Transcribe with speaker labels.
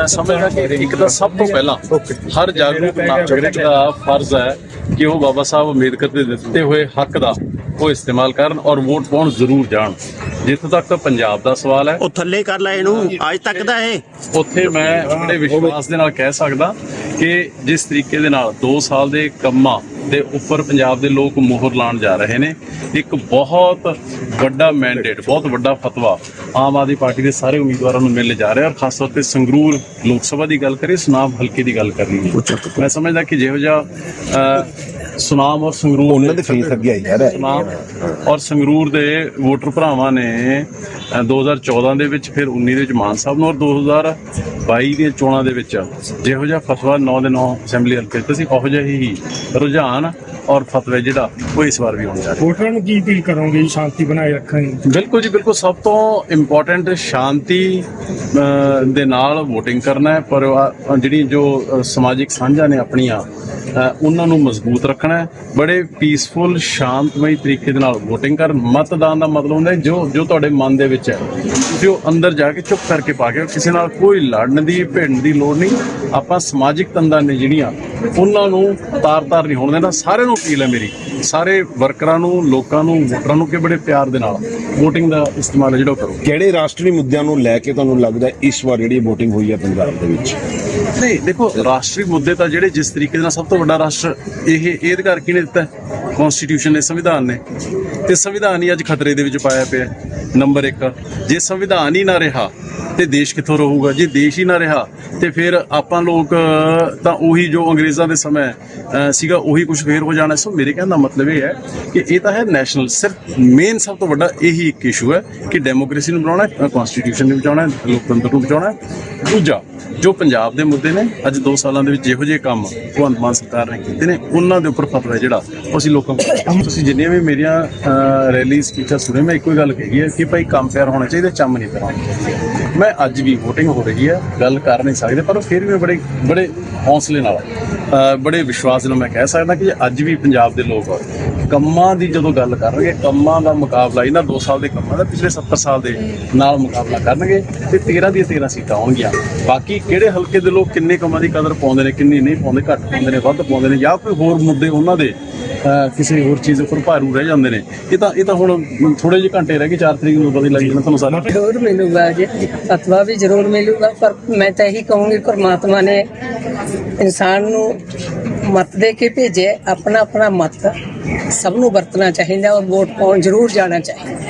Speaker 1: ਮੈਂ ਸਮਝਦਾ ਕਿ ਇੱਕ ਤਾਂ ਸਭ ਤੋਂ ਪਹਿਲਾਂ ਹਰ ਜਾਗਰੂਕ ਨਾਗਰਿਕ ਦਾ ਫਰਜ਼ ਹੈ ਕਿ ਉਹ ਬਾਬਾ ਸਾਹਿਬ ਅੰਬੇਦਕਰ ਦੇ ਦਿੱਤੇ ਹੋਏ ਹੱਕ ਦਾ ਉਹ ਇਸਤੇਮਾਲ ਕਰਨ ਔਰ ਵੋਟ ਪਾਉਣ ਜ਼ਰੂਰ ਜਾਣ। ਜਿੱਥੋਂ ਤੱਕ ਪੰਜਾਬ ਦਾ ਸਵਾਲ ਹੈ।
Speaker 2: ਉਹ ਥੱਲੇ ਕਰ ਲੈ ਇਹਨੂੰ। ਅੱਜ ਤੱਕ ਦਾ ਇਹ।
Speaker 1: ਉੱਥੇ ਮੈਂ ਬੜੇ ਵਿਸ਼ਵਾਸ ਦੇ ਨਾਲ ਕਹਿ ਸਕਦਾ ਕਿ ਜਿਸ ਤਰੀਕੇ ਦੇ ਨਾਲ 2 ਸਾਲ ਦੇ ਕੰਮਾਂ ਦੇ ਉੱਪਰ ਪੰਜਾਬ ਦੇ ਲੋਕ ਮੋਹਰ ਲਾਉਣ ਜਾ ਰਹੇ ਨੇ ਇੱਕ ਬਹੁਤ ਵੱਡਾ ਮੈਂਡੇਟ ਬਹੁਤ ਵੱਡਾ ਫਤਵਾ ਆਮ ਆਦਮੀ ਪਾਰਟੀ ਦੇ ਸਾਰੇ ਉਮੀਦਵਾਰਾਂ ਨੂੰ ਮਿਲ ਜਾ ਰਿਹਾ ਔਰ ਖਾਸ ਤੌਰ ਤੇ ਸੰਗਰੂਰ ਲੋਕ ਸਭਾ ਦੀ ਗੱਲ ਕਰੀਏ ਸੁਨਾਮ ਹਲਕੇ ਦੀ ਗੱਲ ਕਰਨੀ ਹੈ। ਮੈਂ ਸਮਝਦਾ ਕਿ ਜਿਹੋ ਜਿਹਾ ਸੁਨਾਮ ਔਰ ਸੰਗਰੂਰ
Speaker 3: ਉਹਨਾਂ ਦੇ ਫੇਸ ਅੱਗੇ ਆਈ ਯਾਰ
Speaker 1: ਸੁਨਾਮ ਔਰ ਸੰਗਰੂਰ ਦੇ ਵੋਟਰ ਭਰਾਵਾਂ ਨੇ ਅ, 2014 ਦੇ ਵਿੱਚ ਫਿਰ 19 ਦੇ ਵਿੱਚ ਮਾਨ ਸਾਹਿਬ ਨੂੰ ਔਰ 2022 ਦੀਆਂ ਚੋਣਾਂ ਦੇ ਵਿੱਚ ਜਿਹੋ ਜਿਹਾ ਫਤਵਾ 9 ਦੇ 9 ਅਸੈਂਬਲੀ ਹਲਕੇ ਤੇ ਸੀ ਉਹੋ ਜਿਹਾ ਹੀ ਰੁਝਾਨ ਔਰ ਫਤਵੇ ਜਿਹੜਾ ਉਹ ਇਸ ਵਾਰ ਵੀ ਹੋਣ ਜਾ ਰਿਹਾ
Speaker 4: ਵੋਟਰਾਂ ਨੂੰ ਕੀ ਅਪੀਲ ਕਰੋਗੇ ਸ਼ਾਂਤੀ ਬਣਾਏ ਰੱਖਣ ਦੀ?
Speaker 1: ਬਿਲਕੁਲ ਜੀ ਬਿਲਕੁਲ ਸਭ ਤੋਂ ਇੰਪੋਰਟੈਂਟ ਸ਼ਾਂਤੀ ਦੇ ਨਾਲ VOTING ਕਰਨਾ ਹੈ ਪਰ ਜਿਹੜੀ ਜੋ ਸਮਾਜਿਕ ਸਾਂਝਾਂ ਨੇ ਆਪਣੀਆਂ ਉਹਨਾਂ ਨੂੰ ਮਜ਼ਬੂਤ ਰੱਖਣਾ ਹੈ। ਬੜੇ ਪੀਸਫੁਲ ਸ਼ਾਂਤਮਈ ਤਰੀਕੇ ਦੇ ਨਾਲ VOTING ਕਰਨ। ਮਤਦਾਨ ਦਾ ਮਤਲਬ ਹੁੰਦਾ ਜੋ ਜੋ ਤੁਹਾਡੇ ਮਨ ਦੇ ਵਿੱਚ ਹੈ। ਤੁਸੀਂ ਉਹ ਅੰਦਰ ਜਾ ਕੇ ਚੁੱਪ ਕਰਕੇ ਪਾ ਕੇ ਕਿਸੇ ਨਾਲ ਕੋਈ ਲੜਨ ਦੀ, ਭਿੜਨ ਦੀ ਲੋੜ ਨਹੀਂ। ਆਪਾਂ ਸਮਾਜਿਕ ਤੰਦਾਂ ਨੇ ਜਿਹੜੀਆਂ ਉਹਨਾਂ ਨੂੰ ਤਾਰ-ਤਾਰ ਨਹੀਂ ਹੋਣ ਦੇਣਾ। ਸਾਰਿਆਂ ਨੂੰ ਅਪੀਲ ਹੈ ਮੇਰੀ। ਸਾਰੇ ਵਰਕਰਾਂ ਨੂੰ ਲੋਕਾਂ ਨੂੰ ਵੋਟਰਾਂ ਨੂੰ ਕਿ ਬੜੇ ਪਿਆਰ ਦੇ ਨਾਲ VOTING ਦਾ ਇਸਤੇਮਾਲ ਜਿਹੜਾ ਕਰੋ।
Speaker 3: ਕਿਹੜੇ ਰਾਸ਼ਟਰੀ ਮੁੱਦਿਆਂ ਨੂੰ ਲੈ ਕੇ ਤੁਹਾਨੂੰ ਲੱਗਦਾ ਇਸ ਵਾਰ ਜਿਹੜੀ VOTING ਹੋਈ ਹੈ ਪੰਜਾਬ ਦੇ ਵਿੱਚ?
Speaker 1: ਨਹੀਂ ਦੇਖੋ ਰਾਸ਼ਟਰੀ ਮੁੱਦੇ ਤਾਂ ਜਿਹੜੇ ਜਿਸ ਤਰੀਕੇ ਨਾਲ ਸਭ ਤੋਂ ਵੱਡਾ ਰਾਸ਼ਟਰ ਇਹ ਇਹ ਅਧਿਕਾਰ ਕਿਹਨੇ ਦਿੱਤਾ? ਕਨਸਟੀਟਿਊਸ਼ਨ ਨੇ ਸੰਵਿਧਾਨ ਨੇ। ਤੇ ਸੰਵਿਧਾਨ ਹੀ ਅੱਜ ਖਤਰੇ ਦੇ ਵਿੱਚ ਪਾਇਆ ਪਿਆ। ਨੰਬਰ 1 ਜੇ ਸੰਵਿਧਾਨ ਹੀ ਨਾ ਰਿਹਾ ਤੇ ਦੇਸ਼ ਕਿੱਥੋਂ ਰਹੂਗਾ? ਜੇ ਦੇਸ਼ ਹੀ ਨਾ ਰਿਹਾ ਤੇ ਫਿਰ ਆਪਾਂ ਲੋਕ ਤਾਂ ਉਹੀ ਜੋ ਅੰਗਰੇਜ਼ਾਂ ਦੇ ਸਮੇਂ ਸੀਗਾ ਉਹੀ ਕੁਝ ਫੇਰ ਹੋ ਜਾਣਾ। ਸੋ ਮੇਰੇ ਕਹਿਣ ਦਾ ਮਤਲਬ ਇਹ ਹੈ ਕਿ ਇਹ ਤਾਂ ਹੈ ਨੈਸ਼ਨਲ ਸਿਰਫ ਮੇਨ ਸਭ ਤੋਂ ਵੱਡਾ ਇਹੀ ਇੱਕ ਇਸ਼ੂ ਹੈ ਕਿ ਡੈਮੋਕ੍ਰੇਸੀ ਨੂੰ ਬਣਾਉਣਾ ਹੈ ਕਨਸਟੀਟਿਊਸ਼ਨ ਨੂੰ ਬਚਾਉਣਾ ਲੋਕਤੰਤਰ ਨੂੰ ਬਚਾਉਣਾ ਦੂਜਾ ਜੋ ਪੰਜਾਬ ਦੇ ਮੁੱਦੇ ਨੇ ਅੱਜ 2 ਸਾਲਾਂ ਦੇ ਵਿੱਚ ਜਿਹੋ ਜਿਹੇ ਕੰਮ ਭਗਵੰਤ ਮਾਨ ਸਰਕਾਰ ਨੇ ਕੀਤੇ ਨੇ ਉਹਨਾਂ ਦੇ ਉੱਪਰ ਫਤਵਾ ਹੈ ਜਿਹੜਾ ਉਹ ਅਸੀਂ ਲੋਕਾਂ ਨੂੰ ਤੁਸੀਂ ਜਿੰਨੀਆਂ ਵੀ ਮੇਰੀਆਂ ਅਹ, ਰੈਲੀ ਸਪੀਚਾਂ ਸੁਣੇ ਮੈਂ ਇੱਕੋ ਹੀ ਗੱਲ ਕਹੀ ਹੈ ਕਿ ਭਾਈ ਕੰਮ ਪਿਆਰ ਹੋਣਾ ਚਾਹੀਦਾ ਚੰਮ ਨਹੀਂ ਪੈਣਾ। ਮੈਂ ਮੈਂ ਅੱਜ ਵੀ VOTING ਹੋ ਰਹੀ ਹੈ, ਗੱਲ ਕਰ ਨਹੀਂ ਸਕਦੇ, ਪਰ ਫਿਰ ਵੀ ਬੜੇ ਬੜੇ ਹੌਸਲੇ ਨਾਲ ਬੜੇ ਵਿਸ਼ਵਾਸ ਨਾਲ ਮੈਂ ਕਹਿ ਸਕਦਾ ਕਿ ਅੱਜ ਵੀ ਪੰਜਾਬ ਦੇ ਲੋਕ ਕੰਮਾਂ ਦੀ ਜਦੋਂ ਗੱਲ ਕਰਨਗੇ, ਕੰਮਾਂ ਦਾ ਮੁਕਾਬਲਾ ਇਹਨਾਂ 2 ਸਾਲ ਦੇ ਕੰਮਾਂ ਦਾ, ਪਿਛਲੇ 70 ਸਾਲ ਦੇ ਨਾਲ ਮੁਕਾਬਲਾ ਕਰਨਗੇ ਤੇ 13 ਦੀਆਂ 13 ਸੀਟਾਂ ਆਉਣਗੀਆਂ। ਬਾਕੀ ਕਿਹੜੇ ਹਲਕੇ ਦੇ ਲੋਕ ਕਿੰਨੇ ਕੰਮਾਂ ਦੀ ਕਦਰ ਪਾਉਂਦੇ ਨੇ, ਕਿੰਨੀ ਨਹੀਂ ਪਾਉਂਦੇ, ਘੱਟ ਪਾਉਂਦੇ ਨੇ, ਵੱਧ ਪਾਉਂਦੇ ਨੇ ਜਾਂ ਕੋਈ ਹੋਰ ਮੁੱਦੇ ਉਹਨਾਂ ਦੇ ਕਿਸੇ ਹੋਰ ਚੀਜ਼ ਉੱਪਰ ਭਾਰੂ ਰਹਿ ਜਾਂਦੇ ਨੇ। ਇਹ ਤਾਂ ਇਹ ਤਾਂ ਹੁਣ ਥੋੜੇ ਜਿਹੇ ਘੰਟੇ ਰਹਿ ਗਏ 4 ਤਰੀਕ ਨੂੰ ਪਤਾ ਲੱਗ ਜਾਣਾ ਤੁਹਾਨੂੰ ਸਾਰਾ
Speaker 5: ਜ਼ਰੂਰ ਮਿਲੂਗਾ ਜੀ ਫਤਵਾ ਵੀ ਜ਼ਰੂਰ ਮਿਲੂਗਾ, ਪਰ ਮੈਂ ਤਾਂ ਇਹੀ ਕਹੂੰਗੀ, ਪਰਮਾਤਮਾ ਨੇ ਇਨਸਾਨ ਨੂੰ ਮਤ ਦੇ ਕੇ ਭੇਜੇ ਆਪਣਾ ਆਪਣਾ ਮਤ ਸਭ ਨੂੰ ਵਰਤਣਾ ਚਾਹੀਦਾ, ਔਰ ਵੋਟ ਪਾਉਣ ਜ਼ਰੂਰ ਜਾਣਾ ਚਾਹੀਦਾ।